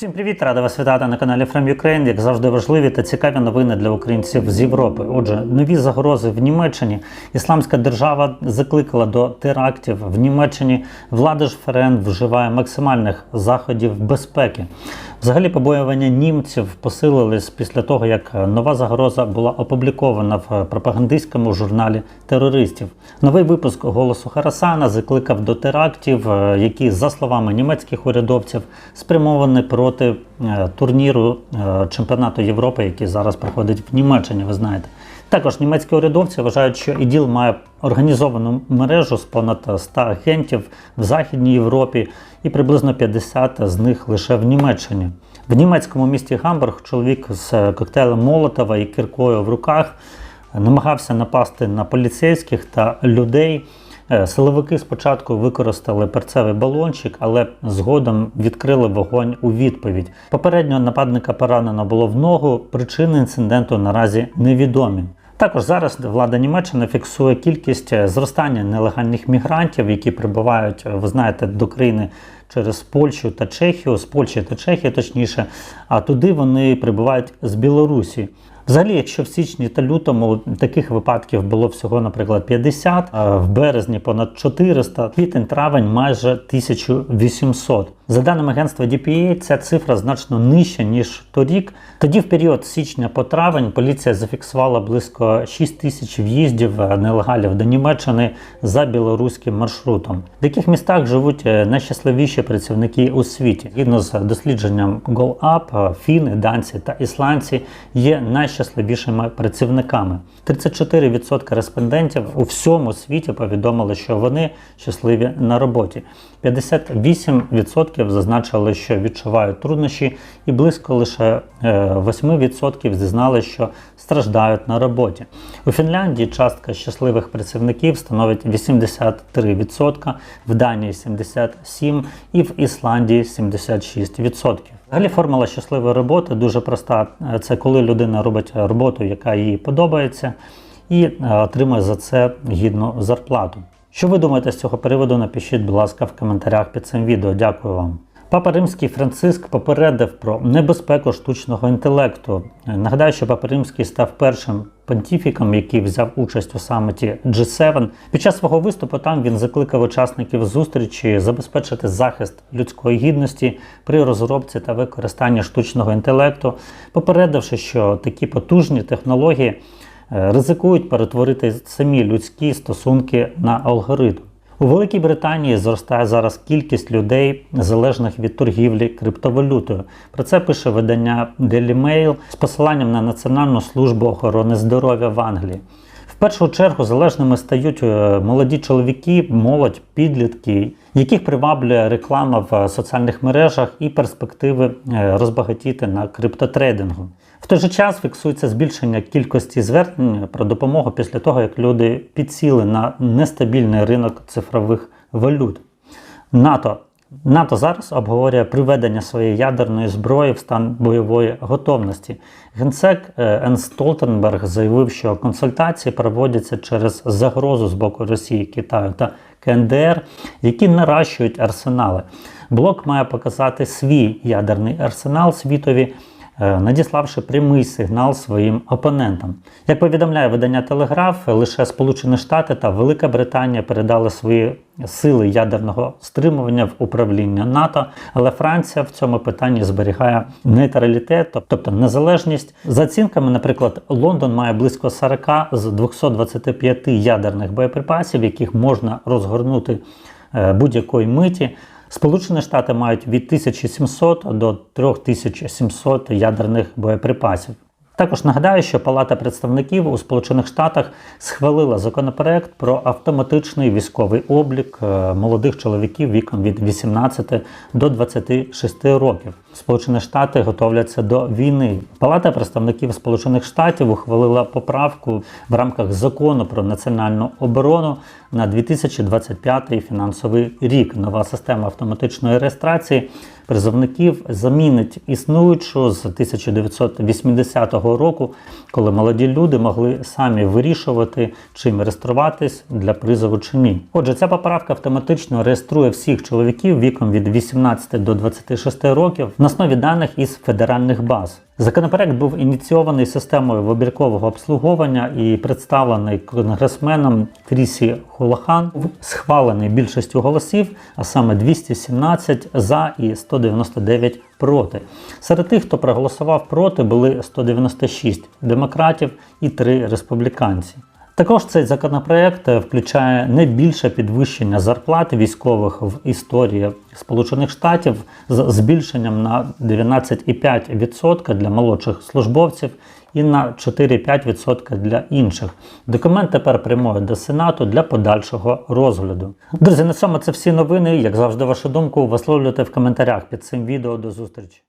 Всім привіт! Рада вас вітати на каналі From Ukraine. Як завжди, важливі та цікаві новини для українців з Європи. Отже, нові загрози в Німеччині. Ісламська держава закликала до терактів в Німеччині. Влада ж ФРН вживає максимальних заходів безпеки. Взагалі, побоювання німців посилились після того, як нова загроза була опублікована в пропагандистському журналі терористів. Новий випуск голосу Харасана закликав до терактів, е, які, за словами німецьких урядовців, спрямовані проти е, турніру е, чемпіонату Європи, який зараз проходить в Німеччині. Ви знаєте. Також німецькі урядовці вважають, що іділ має організовану мережу з понад 100 агентів в Західній Європі і приблизно 50 з них лише в Німеччині. В німецькому місті Гамбург чоловік з коктейлем Молотова і кіркою в руках намагався напасти на поліцейських та людей. Е, Силовики спочатку використали перцевий балончик, але згодом відкрили вогонь у відповідь. Попередньо нападника поранено було в ногу. Причини інциденту наразі невідомі. Також зараз влада Німеччини фіксує кількість е, зростання нелегальних мігрантів, які прибувають, ви знаєте, до країни через Польщу та Чехію, з Польщі та Чехії, точніше, а туди вони прибувають з Білорусі. Взагалі, якщо в січні та лютому таких випадків було всього, наприклад, 50, а в березні понад 400, квітень, травень майже 1800. За даними агентства DPA, ця цифра значно нижча ніж торік. Тоді, в період січня по травень, поліція зафіксувала близько 6 тисяч в'їздів нелегалів до Німеччини за білоруським маршрутом. В яких містах живуть е, найщасливіші працівники у світі? Згідно з дослідженням GoUp, е, фіни, данці та ісландці є найщасливішими працівниками. 34% респондентів у всьому світі повідомили, що вони щасливі на роботі. 58% зазначили, що відчувають труднощі, і близько лише е, 8% зізнали, що страждають на роботі. У Фінляндії частка щасливих працівників становить 83%, в Данії 77% і в Ісландії 76%. Взагалі формула щасливої роботи дуже проста. Е, Це коли людина робить роботу, яка їй подобається, і е, отримує за це гідну зарплату. Що ви думаєте з цього приводу? Напишіть, будь ласка, в коментарях під цим відео. Дякую вам. Папа Римський Франциск попередив про небезпеку штучного інтелекту. Нагадаю, що Папа Римський став першим понтіфіком, який взяв участь у саміті G7. Під час свого виступу там він закликав учасників зустрічі забезпечити захист людської гідності при розробці та використанні штучного інтелекту, попередивши, що такі потужні технології е, ризикують перетворити самі людські стосунки на алгоритм. У Великій Британії зростає зараз кількість людей, залежних від торгівлі криптовалютою. Про це пише видання Daily Mail з посиланням на Національну службу охорони здоров'я в Англії. Першу чергу залежними стають е, молоді чоловіки, молодь, підлітки, яких приваблює реклама в соціальних мережах і перспективи е, розбагатіти на криптотрейдингу. В той же час фіксується збільшення кількості звернень про допомогу після того, як люди підсіли на нестабільний ринок цифрових валют. НАТО НАТО зараз обговорює приведення своєї ядерної зброї в стан бойової готовності. Генсек е, Ен Столтенберг заявив, що консультації проводяться через загрозу з боку Росії, Китаю та КНДР, які наращують арсенали. Блок має показати свій ядерний арсенал світові. Е, Надіславши прямий сигнал своїм опонентам, як повідомляє видання Телеграф, лише Сполучені Штати та Велика Британія передали свої сили ядерного стримування в управління НАТО, але Франція в цьому питанні зберігає нейтралітет, тобто незалежність. За оцінками, наприклад, Лондон має близько 40 з 225 ядерних боєприпасів, яких можна розгорнути е, будь-якої миті. Сполучені Штати мають від 1700 до 3700 ядерних боєприпасів. Також нагадаю, що Палата представників у Сполучених Штатах схвалила законопроект про автоматичний військовий облік е, молодих чоловіків віком від 18 до 26 років. Сполучені Штати готовляться до війни. Палата представників Сполучених Штатів ухвалила поправку в рамках закону про національну оборону на 2025 фінансовий рік. Нова система автоматичної реєстрації призовників замінить існуючу з 1980 року, коли молоді люди могли самі вирішувати, чим реєструватись для призову чи ні. Отже, ця поправка автоматично реєструє всіх чоловіків віком від 18 до 26 років на основі даних із федеральних баз. Законопроект був ініційований системою вибіркового обслуговування і представлений конгресменом Крісі Хулахан, схвалений більшістю голосів, а саме 217 за і 199 проти. Серед тих, хто проголосував проти, були 196 демократів і 3 республіканці. Також цей законопроект включає не більше підвищення зарплат військових в історії Сполучених Штатів з збільшенням на 19,5% для молодших службовців і на 4,5% для інших. Документ тепер прямує до Сенату для подальшого розгляду. Друзі, на цьому це всі новини. Як завжди, вашу думку висловлюйте в коментарях під цим відео. До зустрічі.